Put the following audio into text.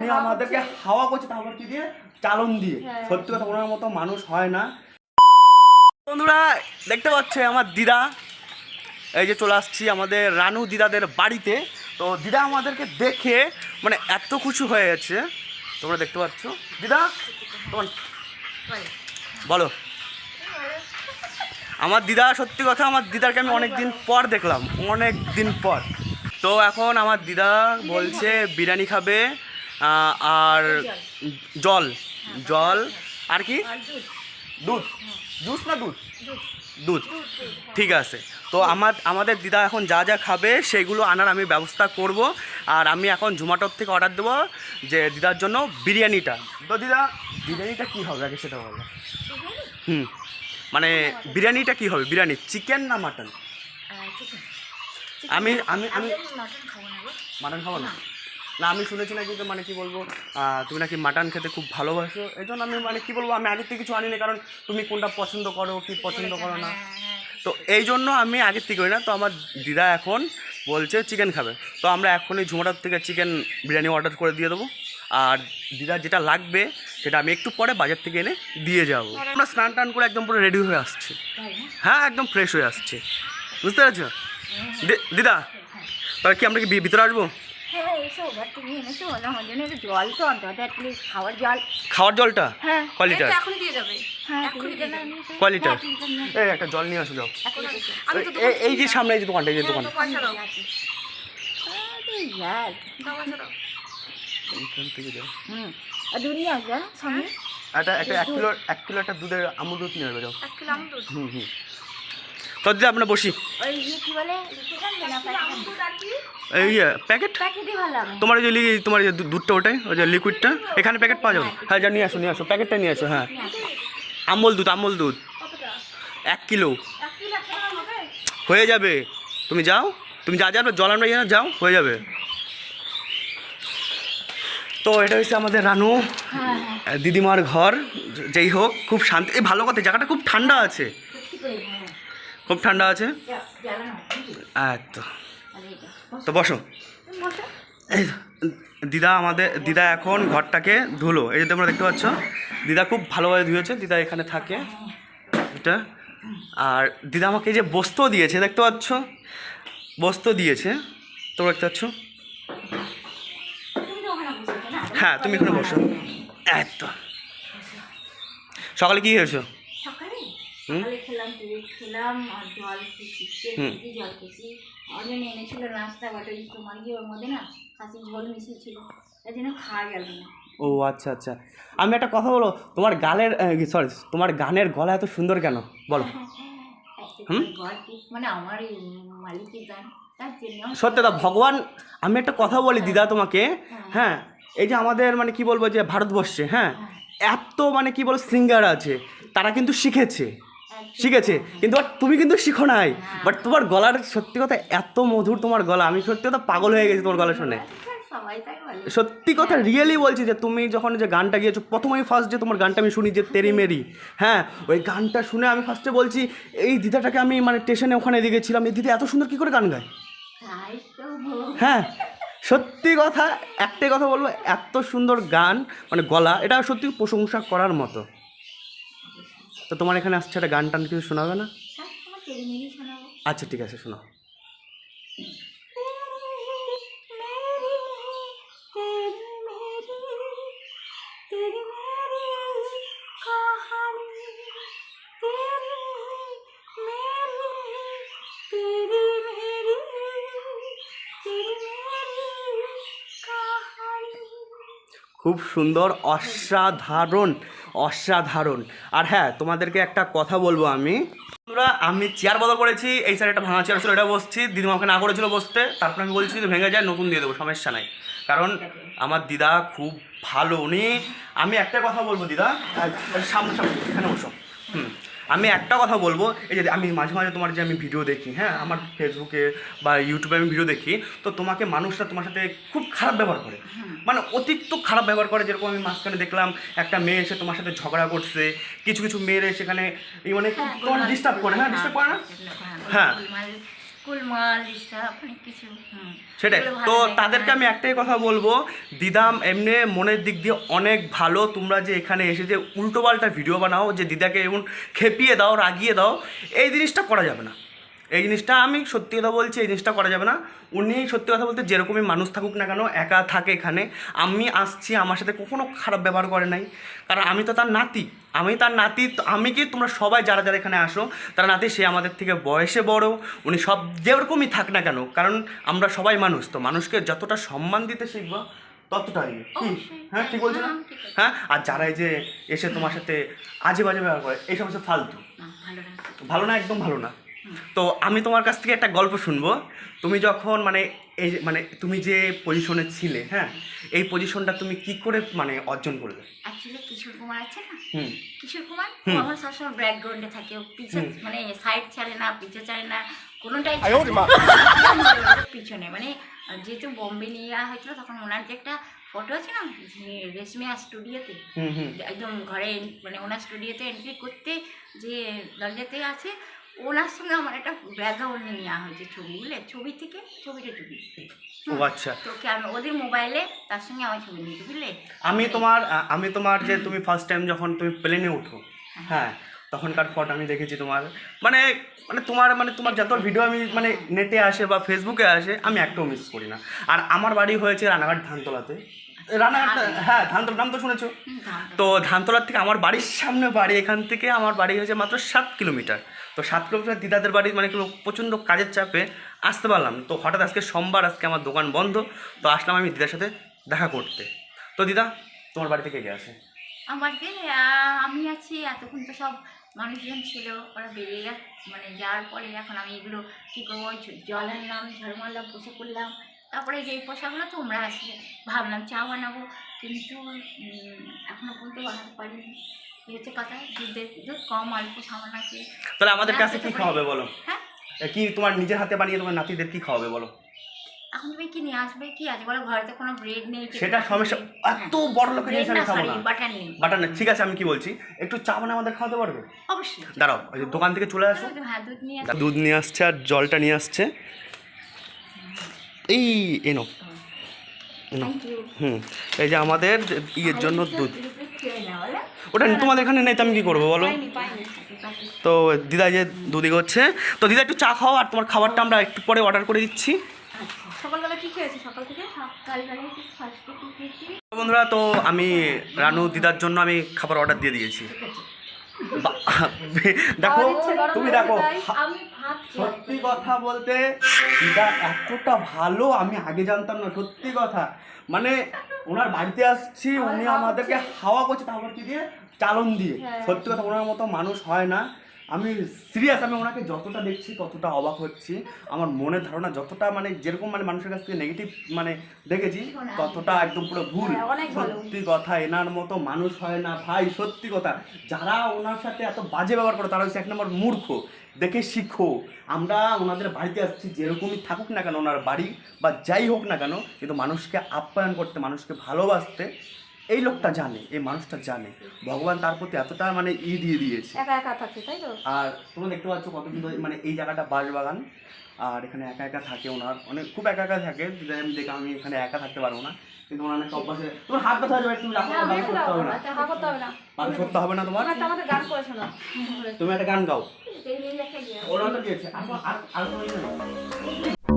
আমাদেরকে হাওয়া করছে তারপর কি দিয়ে? চালন দিয়ে। সত্যি কথা ওনার মতো মানুষ হয় না। বন্ধুরা দেখতে পাচ্ছে আমার দিদা। এই যে চলে আসছি আমাদের রানু দিদাদের বাড়িতে। তো দিদা আমাদেরকে দেখে মানে এত খুশি হয়ে গেছে। তোমরা দেখতে পাচ্ছ। দিদা তোমার বলো। আমার দিদা সত্যি কথা আমার দিদাকে আমি অনেক দিন পর দেখলাম। অনেক দিন পর। তো এখন আমার দিদা বলছে বিরিয়ানি খাবে। আর জল। জল আর কি? দুধ। দুধ। না দুধ? দুধ। ঠিক আছে। তো আমার আমাদের দিদা এখন যা যা খাবে সেগুলো আনার আমি ব্যবস্থা করব। আর আমি এখন জোম্যাটোর থেকে অর্ডার দেবো যে দিদার জন্য বিরিয়ানিটা। তো দিদা বিরিয়ানিটা কী হবে? আগে সেটা বলো। হুম। মানে বিরিয়ানিটা কি হবে? বিরিয়ানি? চিকেন না মাটন? আমি আমি আমি মাটন খাব না। না, আমি শুনেছি নাকি তো মানে কি বলব তুমি নাকি মাটন খেতে খুব ভালোবাসো। এই জন্য আমি মানে কি বলব, আমি আগের থেকে কিছু আনিনি, কারণ তুমি কোনটা পছন্দ করো, কি পছন্দ করো না। তো এই জন্য আমি আগের থেকে করি না, তো আমার দিদা এখন বলছে চিকেন খাবে। তো আমরা এখনই ঝুমাটার থেকে চিকেন বিরিয়ানি অর্ডার করে দিয়ে দেবো। আর দিদা যেটা লাগবে, সেটা আমি একটু পরে বাজার থেকে এনে দিয়ে যাব। আমরা স্নান টান করে একদম পুরো রেডি হয়ে আসছি। হ্যাঁ একদম ফ্রেশ হয়ে আসছে। বুঝতে পারছ? দিদা, তাহলে কি আমরা কি ভিতরে আসব? এবার তুমি এনেছো না আমার জন্য একটু জল তো অন্তত অ্যাটলিস্ট খাওয়ার জল। খাওয়ার জলটা? হ্যাঁ। কয় লিটার এখনই দিয়ে যাবে। হ্যাঁ লিটার? হ্যাঁ, এই একটা জল নিয়ে আসো যাও। এই- এই যে সামনে এই যে দোকানটা এই যে দোকান। হুম। আর দুধ নিয়ে আসবে হ্যাঁ, সঙ্গে একটা একটা এক কিলো এক কিলো একটা দুধের আমুল দুধ নিয়ে আসবে যাও। এক কিলো আমুল দুধ? হুম হুম। তো দিদা আপনার বসি। ইয়ে এই প্যাকেট? তোমার ওই যে তোমার যে দুধটা ওটাই ওই যে লিকুইডটা। এখানে প্যাকেট পাওয়া যাবে। হ্যাঁ যা নিয়ে আসো নিয়ে আসো। প্যাকেটটা নিয়ে আসো হ্যাঁ। আমল দুধ আমল দুধ। এক কিলো। হয়ে যাবে। তুমি যাও। তুমি যা যাবে জল আমরা এখানে যাও হয়ে যাবে। তো এটা হচ্ছে আমাদের রানু। হ্যাঁ হ্যাঁ। দিদিমার ঘর যেই হোক খুব শান্তি। এই ভালো কথা জায়গাটা খুব ঠান্ডা আছে। খুব ঠান্ডা আছে? আরে এটা তো বসো। দিদা আমাদের দিদা এখন ঘরটাকে ধুলো। এই যে তোমরা দেখতে পাচ্ছ দিদা খুব ভালোভাবে ধুয়েছে দিদা এখানে থাকে। এটা। আর দিদা আমাকে এই যে বস্ত্র দিয়েছে দেখতে পাচ্ছ? বস্ত্র দিয়েছে। তোমরা দেখতে পাচ্ছ? তো হ্যাঁ তুমি এখানে বসো। এত। সকালে কি খেয়েছো সকালে হুম? খেলাম দুধ খেলাম আর জল খেয়েছি হুম। জল খেয়েছি? আমার এনেছিল নাস্তা বাটা ওই তোমার গিয়ে ওর মধ্যে না খাসির ঝোল মিশিয়েছিল তাই জন্য খাওয়া গেল না। ও আচ্ছা আচ্ছা। আমি একটা কথা বলো তোমার গালের সরি তোমার গানের গলা এত সুন্দর কেন? বলো। হুম? মানে আমার মালিকের গান সত্যি দা ভগবান আমি একটা কথা বলি দিদা তোমাকে হ্যাঁ। এই যে আমাদের মানে কি বলব যে ভারতবর্ষে হ্যাঁ এত মানে কি বলব সিঙ্গার আছে তারা কিন্তু শিখেছে। শিখেছে কিন্তু but তুমি কিন্তু শিখো নাই। বাট তোমার গলার সত্যি কথা এত মধুর তোমার গলা আমি সত্যি কথা পাগল হয়ে গেছি তোমার গলা শুনে। তাই বলে। সত্যি কথা রিয়েলি বলছি যে তুমি যখন যে গানটা গিয়েছো আমি ফার্স্ট যে তোমার গানটা আমি শুনি যে তেরি মেরি হ্যাঁ ওই গানটা শুনে আমি ফার্স্টে বলছি এই দিদাটাকে আমি মানে স্টেশনে ওখানে দিয়ে গেছিলাম এই দিদি এত সুন্দর কী করে গান গায়। হ্যাঁ সত্যি কথা একটাই কথা বলব এত সুন্দর গান মানে গলা এটা সত্যি প্রশংসা করার মতো। তো তোমার এখানে আসছে একটা গান টান কিছু শোনাবে না? হ্যাঁ, আচ্ছা ঠিক আছে শোনাও। খুব সুন্দর অসাধারণ। অসাধারণ। আর হ্যাঁ তোমাদেরকে একটা কথা বলব আমি। বন্ধুরা, আমি চেয়ার বদল করেছি, এই সাইড একটা ভাঙা চেয়ার ছিল, এটা বসছি। দিদিমা আমাকে না করেছিল বসতে, তারপর আমি বলছি যে ভেঙে যায়, নতুন দিয়ে দেবো, সমস্যা নাই। কারণ আমার দিদা খুব ভালো। উনি, আমি একটা কথা বলব দিদা সামনে সামনে, এখানে বসো। হুম। আমি একটা কথা বলব এই যে আমি মাঝে মাঝে তোমার যে আমি ভিডিও দেখি হ্যাঁ আমার ফেসবুকে বা ইউটিউবে আমি ভিডিও দেখি তো তোমাকে মানুষরা তোমার সাথে খুব খারাপ ব্যবহার করে। মানে অতিরিক্ত খারাপ ব্যবহার করে যেরকম আমি মাঝখানে দেখলাম একটা মেয়ে এসে তোমার সাথে ঝগড়া করছে কিছু কিছু মেয়েরা সেখানে মানে তোমার ডিস্টার্ব করে হ্যাঁ ডিস্টার্ব করে না? হ্যাঁ। অনেক কিছু সেটাই। তো তাদেরকে হ্যাঁ। আমি একটাই কথা বলব দিদাম এমনি মনের দিক দিয়ে অনেক ভালো। তোমরা যে এখানে এসে যে উল্টোপাল্টা ভিডিও বানাও যে দিদাকে এমন খেপিয়ে দাও রাগিয়ে দাও এই জিনিসটা করা যাবে না। এই জিনিসটা আমি সত্যি কথা বলছি এই জিনিসটা করা যাবে না। উনি সত্যি কথা বলতে যেরকমই মানুষ থাকুক না কেন একা থাকে এখানে। আমি আসছি আমার সাথে কখনো খারাপ ব্যবহার করে নাই। কারণ আমি তো তার নাতি। আমি তার নাতি আমি কি তোমরা সবাই যারা যারা এখানে আসো তার নাতি সে আমাদের থেকে বয়সে বড়। উনি সব যেরকমই থাক না কেন কারণ আমরা সবাই মানুষ তো মানুষকে যতটা সম্মান দিতে শিখব ততটাই। হ্যাঁ ঠিক বলছো না? হ্যাঁ। হ্যাঁ আর যারা এই যে এসে তোমার সাথে আজে বাজে ব্যবহার করে এইসব হচ্ছে ফালতু। ভালো না একদম ভালো না। তো আমি তোমার কাছ থেকে একটা গল্প শুনব। তুমি যখন মানে এই মানে তুমি যে পজিশনে ছিলে হ্যাঁ এই পজিশনটা তুমি কি করে মানে অর্জন করলে? অ্যাকচুয়ালি কিশোর কুমার আছে না? হুম। কিশোর কুমার? আমার সবসময় ব্যাকগ্রাউন্ডে থাকে। ও পিছে মানে সাইড ছাড়ে না পিছে ছাড়ে না কোনোটাই পিছনে মানে যেহেতু বোম্বে নিয়ে যাওয়া হয়েছিল তখন ওনার যে একটা ফটো আছে না যে রেশমিয়া স্টুডিওতে একদম ঘরে মানে ওনার স্টুডিওতে এন্ট্রি করতে যে দরজাতে আছে ওনার সঙ্গে আমার একটা ব্যাকগ্রাউন্ডে নেওয়া হয়েছে ছবি বুঝলে? ছবি থেকে ছবিটা ছবি ও আচ্ছা। তোকে আমি ওদের মোবাইলে তার সঙ্গে আমার ছবি নিয়েছি বুঝলে? আমি তোমার আমি তোমার যে তুমি ফার্স্ট টাইম যখন তুমি প্লেনে ওঠো হ্যাঁ। তখনকার ফটো আমি দেখেছি তোমার। মানে মানে তোমার মানে তোমার যত ভিডিও আমি মানে নেটে আসে বা ফেসবুকে আসে আমি একটাও মিস করি না। আর আমার বাড়ি হয়েছে রানাঘাট ধানতলাতে। রানাঘাট হ্যাঁ ধানতলা নাম তো শুনেছো? তো ধানতলার থেকে আমার বাড়ির সামনে বাড়ি এখান থেকে আমার বাড়ি হয়েছে মাত্র সাত কিলোমিটার। তো সাত কিলোমিটার দিদাদের বাড়ি মানে কি প্রচণ্ড কাজের চাপে আসতে পারলাম তো হঠাৎ আজকে সোমবার, আজকে আমার দোকান বন্ধ, তো আসলাম আমি দিদার সাথে দেখা করতে। তো দিদা, তোমার বাড়ি থেকে কে আসে আমাকে আমি আছি, এতক্ষণ তো সব মানুষজন ছিল, ওরা বেরিয়ে গেল মানে যাওয়ার পরে এখন আমি এগুলো কী করব জল আনলাম ঝাড় মারলাম পোষা করলাম, তারপরে যে পোশাকগুলো তোমরা আসলে ভাবলাম চা বানাবো, কিন্তু এখনও পর্যন্ত বানাতে পারিনি। হচ্ছে কথা দুধের দুধ কম অল্প সামান আছে। তাহলে আমাদের কাছে সেটা কি খাওয়াবে বলো? হ্যাঁ? কি তোমার নিজের হাতে বানিয়ে তোমার নাতিদের কি খাওয়াবে বলো? এখন তুমি কি নিয়ে আসবে কি? আছে বলো ঘরে কোনো ব্রেড নেই সেটা সমস্যা এত বড় লোকের জিনিস আমি খাব না। বাটার নেই। বাটার না ঠিক আছে আমি কি বলছি? একটু চা বানিয়ে আমাদের খাওয়াতে পারবে? অবশ্যই। দাঁড়াও দোকান থেকে চলে আসো। হ্যাঁ দুধ নিয়ে দুধ নিয়ে আসছে আর জলটা নিয়ে আসছে। এই এনো হুম এই যে আমাদের ইয়ের জন্য দুধ ওটা তোমাদের এখানে নেই তো আমি কি করব বলো? তো দিদা যে দুদিক হচ্ছে তো দিদা একটু চা খাও আর তোমার খাবারটা আমরা একটু পরে অর্ডার করে দিচ্ছি। সকালবেলা কি খেয়েছি সকাল থেকে? সকালবেলায় একটু ফার্স্টে কি খেয়েছি। বন্ধুরা তো আমি রানু দিদার জন্য আমি খাবার অর্ডার দিয়ে দিয়েছি। দেখো তুমি দেখো সত্যি কথা বলতে দিদা এতটা ভালো আমি আগে জানতাম না সত্যি কথা। মানে ওনার বাড়িতে আসছি উনি আমাদেরকে হাওয়া করছে তারপর কি দিয়ে? চালন দিয়ে। সত্যি কথা ওনার মতো মানুষ হয় না। আমি সিরিয়াস আমি ওনাকে যতটা দেখছি ততটা অবাক হচ্ছি। আমার মনের ধারণা যতটা মানে যেরকম মানে মানুষের কাছ থেকে নেগেটিভ মানে দেখেছি ততটা একদম পুরো ভুল। সত্যি কথা এনার মতো মানুষ হয় না ভাই সত্যি কথা। যারা ওনার সাথে এত বাজে ব্যবহার করে তারা হচ্ছে এক নম্বর মূর্খ। দেখে শিখো। আমরা ওনাদের বাড়িতে আসছি যেরকমই থাকুক না কেন ওনার বাড়ি বা যাই হোক না কেন কিন্তু মানুষকে আপ্যায়ন করতে মানুষকে ভালোবাসতে এই লোকটা জানে এই মানুষটা জানে। ভগবান তার প্রতি এতটা মানে ই দিয়ে দিয়েছে। একা একা থাকছে তাই তো? আর তোমরা দেখতে পাচ্ছ কত সুন্দর মানে এই জায়গাটা বাঁশবাগান। আর এখানে একা একা থাকে ওনার। অনেক খুব একা একা থাকে আমি দেখে আমি এখানে একা থাকতে পারব না। কিন্তু ওনার অনেক অভ্যাসে তোমার হাত ব্যথা হয়ে যাবে তুমি রাখো করতে হবে না। হা করতে হবে না। তোমার? তুমি একটা গান গাও। ওরা তো দিয়েছে আর আর ইয়ে।